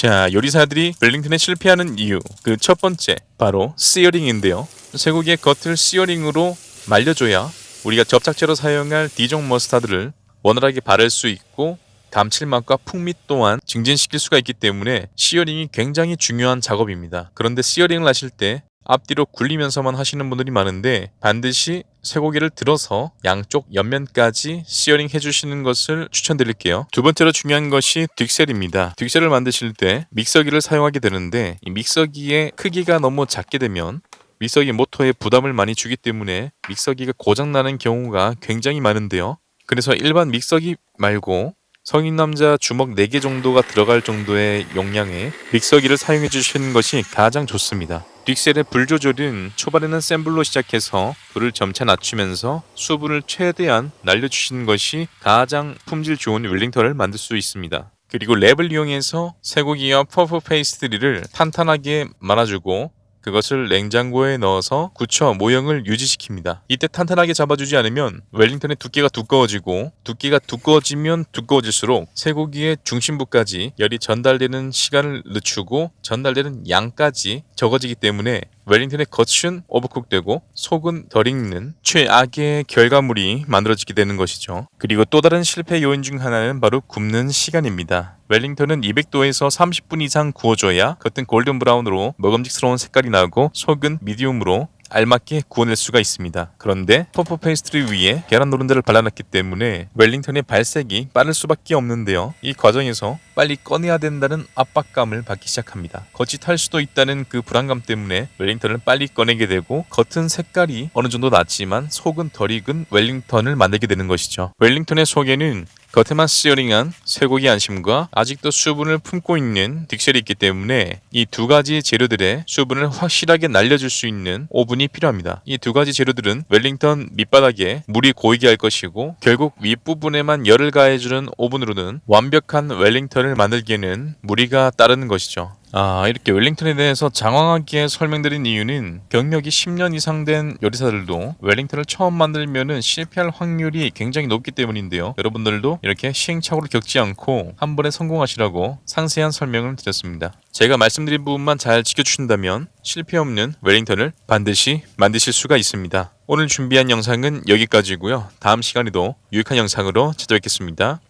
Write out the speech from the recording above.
자, 요리사들이 웰링턴에 실패하는 이유 그 첫 번째 바로 시어링인데요. 쇠고기의 겉을 시어링으로 말려줘야 우리가 접착제로 사용할 디종 머스타드를 원활하게 바를 수 있고 감칠맛과 풍미 또한 증진시킬 수가 있기 때문에 시어링이 굉장히 중요한 작업입니다. 그런데 시어링을 하실 때 앞뒤로 굴리면서만 하시는 분들이 많은데 반드시 쇠고기를 들어서 양쪽 옆면까지 시어링 해주시는 것을 추천드릴게요. 두 번째로 중요한 것이 딕셀입니다. 딕셀을 만드실 때 믹서기를 사용하게 되는데 이 믹서기의 크기가 너무 작게 되면 믹서기 모터에 부담을 많이 주기 때문에 믹서기가 고장나는 경우가 굉장히 많은데요. 그래서 일반 믹서기 말고 성인 남자 주먹 4개 정도가 들어갈 정도의 용량의 믹서기를 사용해 주시는 것이 가장 좋습니다. 딕셀의 불 조절은 초반에는 센 불로 시작해서 불을 점차 낮추면서 수분을 최대한 날려주시는 것이 가장 품질 좋은 웰링턴을 만들 수 있습니다. 그리고 랩을 이용해서 쇠고기와 퍼프 페이스트리를 탄탄하게 말아주고 그것을 냉장고에 넣어서 굳혀 모형을 유지시킵니다. 이때 탄탄하게 잡아주지 않으면 웰링턴의 두께가 두꺼워지고 두께가 두꺼워지면 두꺼워질수록 쇠고기의 중심부까지 열이 전달되는 시간을 늦추고 전달되는 양까지 적어지기 때문에 웰링턴의 겉은 오버쿡되고 속은 덜 익는 최악의 결과물이 만들어지게 되는 것이죠. 그리고 또 다른 실패 요인 중 하나는 바로 굽는 시간입니다. 웰링턴은 200도에서 30분 이상 구워줘야 겉은 골든 브라운으로 먹음직스러운 색깔이 나고 속은 미디움으로 알맞게 구워낼 수가 있습니다. 그런데 퍼프 페이스트리 위에 계란 노른자를 발라놨기 때문에 웰링턴의 발색이 빠를 수밖에 없는데요. 이 과정에서 빨리 꺼내야 된다는 압박감을 받기 시작합니다. 겉이 탈 수도 있다는 그 불안감 때문에 웰링턴을 빨리 꺼내게 되고 겉은 색깔이 어느 정도 났지만 속은 덜 익은 웰링턴을 만들게 되는 것이죠. 웰링턴의 속에는 겉에만 시어링한 쇠고기 안심과 아직도 수분을 품고 있는 딕셀이 있기 때문에 이 두 가지 재료들의 수분을 확실하게 날려줄 수 있는 오븐 이 필요합니다. 이 두 가지 재료들은 웰링턴 밑바닥에 물이 고이게 할 것이고 결국 윗부분에만 열을 가해주는 오븐으로는 완벽한 웰링턴을 만들기에는 무리가 따르는 것이죠. 아, 이렇게 웰링턴에 대해서 장황하게 설명드린 이유는 경력이 10년 이상 된 요리사들도 웰링턴을 처음 만들면은 실패할 확률이 굉장히 높기 때문인데요. 여러분들도 이렇게 시행착오를 겪지 않고 한 번에 성공하시라고 상세한 설명을 드렸습니다. 제가 말씀드린 부분만 잘 지켜주신다면 실패 없는 웰링턴을 반드시 만드실 수가 있습니다. 오늘 준비한 영상은 여기까지고요. 다음 시간에도 유익한 영상으로 찾아뵙겠습니다.